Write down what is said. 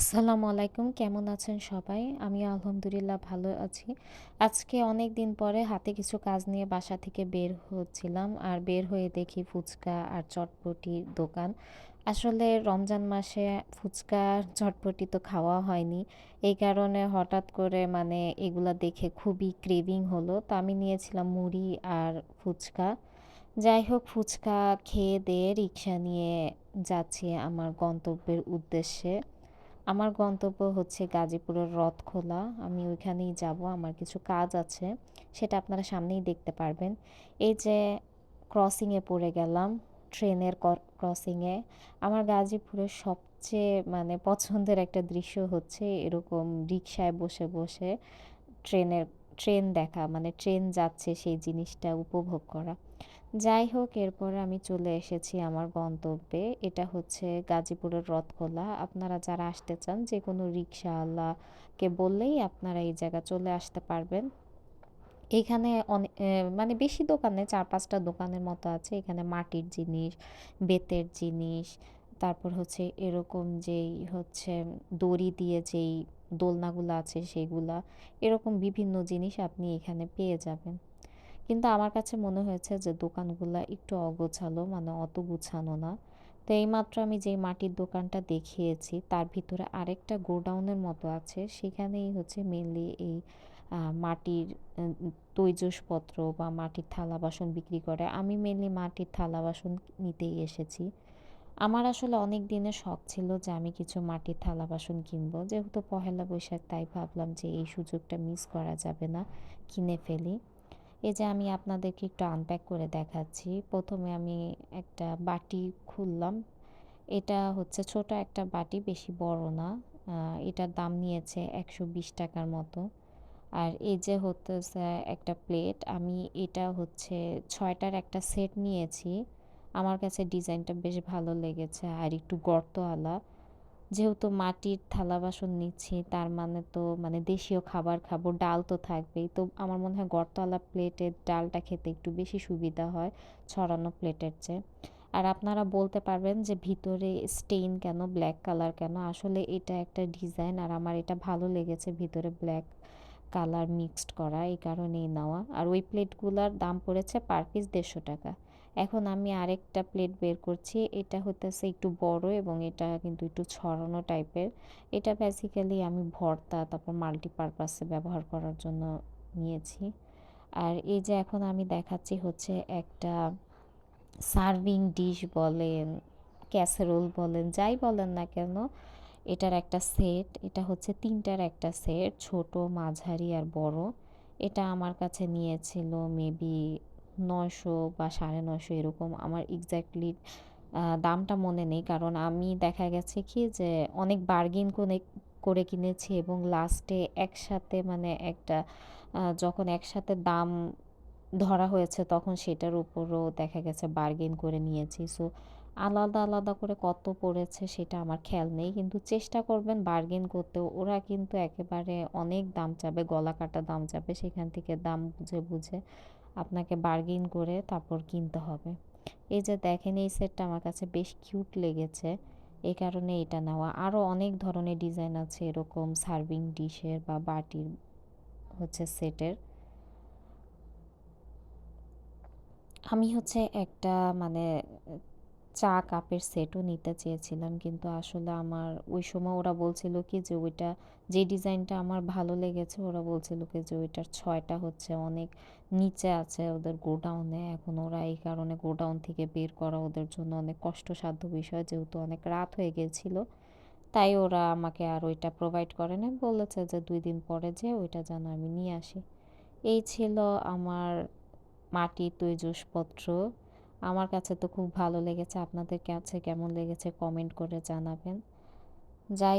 আসসালামু আলাইকুম, কেমন আছেন সবাই? আমি আলহামদুলিল্লাহ ভালো আছি। আজকে অনেক দিন পরে হাতে কিছু কাজ নিয়ে বাসা থেকে বের হচ্ছিলাম আর বের হয়ে দেখি ফুচকা আর চটপটির দোকান। আসলে রমজান মাসে ফুচকা চটপটি তো খাওয়া হয়নি। এই কারণে হঠাৎ করে মানে এগুলা দেখে খুবই ক্রেভিং হলো। তো আমি নিয়েছিলাম মুড়ি আর ফুচকা। যাই হোক, ফুচকা খেয়ে দিয়ে রিক্সা নিয়ে যাচ্ছি আমার গন্তব্যের উদ্দেশ্যে। আমার গন্তব্য হচ্ছে গাজীপুরের রথখোলা। আমি ওইখানেই যাব, আমার কিছু কাজ আছে, সেটা আপনারা সামনেই দেখতে পারবেন। এই যে ক্রসিংয়ে পড়ে গেলাম, ট্রেনের ক্রসিংয়ে আমার গাজীপুরের সবচেয়ে মানে পছন্দের একটা দৃশ্য হচ্ছে এরকম রিক্সায় বসে বসে ট্রেনের ট্রেন দেখা মানে ট্রেন যাচ্ছে সেই জিনিসটা উপভোগ করা। যাই হোক, এরপরে আমি চলে এসেছি আমার গন্তব্যে। এটা হচ্ছে গাজীপুরের রথখোলা। আপনারা যারা আসতে চান যে কোনো রিক্সাওয়ালাকে বললেই আপনারা এই জায়গা চলে আসতে পারবেন। এখানে অনেক মানে বেশি দোকানে চার পাঁচটা দোকানের মতো আছে। এখানে মাটির জিনিস, বেতের জিনিস তারপর হচ্ছে এরকম যেই হচ্ছে দড়ি দিয়ে যেই দোলনাগুলো আছে সেগুলা, এরকম বিভিন্ন জিনিস আপনি এখানে পেয়ে যাবেন। কিন্তু আমার কাছে মনে হয়েছে যে দোকানগুলা একটু অগোছালো মানে অত গুছানো না। তো এইমাত্র আমি যেই মাটির দোকানটা দেখিয়েছি, তার ভিতরে আরেকটা গোডাউনের মতো আছে। সেখানেই হচ্ছে মেনলি এই মাটির তৈজসপত্র বা মাটির থালা বাসন বিক্রি করে। আমি মেনলি মাটির থালা বাসন নিতেই এসেছি। আমার আসলে অনেক দিনের শখ ছিল যে আমি কিছু মাটির থালা বাসন কিনবো। যেহেতু পহেলা বৈশাখ, তাই ভাবলাম যে এই সুযোগটা মিস করা যাবে না, কিনে ফেলি। এই যে আমি আপনাদেরকে একটু আনপ্যাক করে দেখাচ্ছি। প্রথমে আমি একটা বাটি খুললাম। এটা হচ্ছে ছোট একটা বাটি, বেশি বড় না। এটার দাম নিয়েছে একশো বিশ টাকার মতো। আর এই যে হচ্ছে একটা প্লেট আমি এটা হচ্ছে ছয়টার একটা সেট নিয়েছি। আমার কাছে ডিজাইনটা বেশ ভালো লেগেছে আর একটু গর্তওয়ালা। যেহেতু মাটির থালা বাসন নিচ্ছি, তার মানে তো মানে দেশীয় খাবার খাব, ডাল তো থাকবেই। তো আমার মনে হয় গর্তওয়ালা প্লেটের ডালটা খেতে একটু বেশি সুবিধা হয় ছড়ানো প্লেটের চেয়ে। আর আপনারা বলতে পারবেন যে ভিতরে স্টেইন কেন, ব্ল্যাক কালার কেন? আসলে এটা একটা ডিজাইন আর আমার এটা ভালো লেগেছে ভিতরে ব্ল্যাক কালার মিক্সড করা, এই কারণেই নেওয়া। আর ওই প্লেটগুলোর দাম পড়েছে পার পিস দেড়শো টাকা। এখন আমি আরেকটা প্লেট বের করছি। এটা হতেছে একটু বড় এবং এটা কিন্তু একটু ছড়ানো টাইপের এটা বেসিক্যালি আমি ভর্তা, তারপর মাল্টিপারপাসে ব্যবহার করার জন্য নিয়েছি। আর এই যে এখন আমি দেখাচ্ছি হচ্ছে একটা সার্ভিং ডিশ বলেন ক্যাসেরোল বলেন, যাই বলেন না কেন, এটার একটা সেট এটা হচ্ছে তিনটার একটা সেট ছোট, মাঝারি আর বড়। এটা আমার কাছে নিয়েছিল মেবি নয়শো বা সাড়ে নয়শো এরকম আমার এক্স্যাক্টলি দামটা মনে নেই। কারণ আমি দেখা গেছে কি যে অনেক বার্গেন করে করে কিনেছি এবং লাস্টে একসাথে মানে একটা যখন একসাথে দাম ধরা হয়েছে তখন সেটার উপরও দেখা গেছে বার্গেন করে নিয়েছি। সো আলাদা আলাদা করে কত পড়েছে সেটা আমার খেয়াল নেই। কিন্তু চেষ্টা করবেন বার্গেন করতেও। ওরা কিন্তু একেবারে অনেক দাম চাবে, গলা কাটা দাম চাবে, সেখান থেকে দাম বুঝে বুঝে আপনাকে বার্গেন করে তারপর কিনতে হবে। এই যে দেখেন, এই সেটটা আমার কাছে বেশ কিউট লেগেছে। এই কারণে এটা নেওয়া। আরও অনেক ধরনের ডিজাইন আছে, এরকম সার্ভিং ডিশের বা বাটির হচ্ছে সেটের। আমি হচ্ছে একটা মানে চা কাপের সেটও নিতে চেয়েছিলাম। কিন্তু আসলে আমার ওই সময় ওরা বলছিল কি যে ওইটা, যে ডিজাইনটা আমার ভালো লেগেছে, ওরা বলছিল কি যে ওইটার ছয়টা হচ্ছে অনেক নিচে আছে ওদের গোডাউনে। এখন ওরা এই কারণে গোডাউন থেকে বের করা ওদের জন্য অনেক কষ্টসাধ্য বিষয়, যেহেতু অনেক রাত হয়ে গেছিল। তাই ওরা আমাকে আর ওইটা প্রোভাইড করে না বলেছে যে দুই দিন পরে যে ওইটা যেন আমি নিয়ে আসি। এই ছিল আমার মাটির তৈজসপত্র। আমার কাছে তো খুব ভালো লেগেছে। আপনাদের কাছে কেমন লেগেছে? কমেন্ট করে জানাবেন। যাই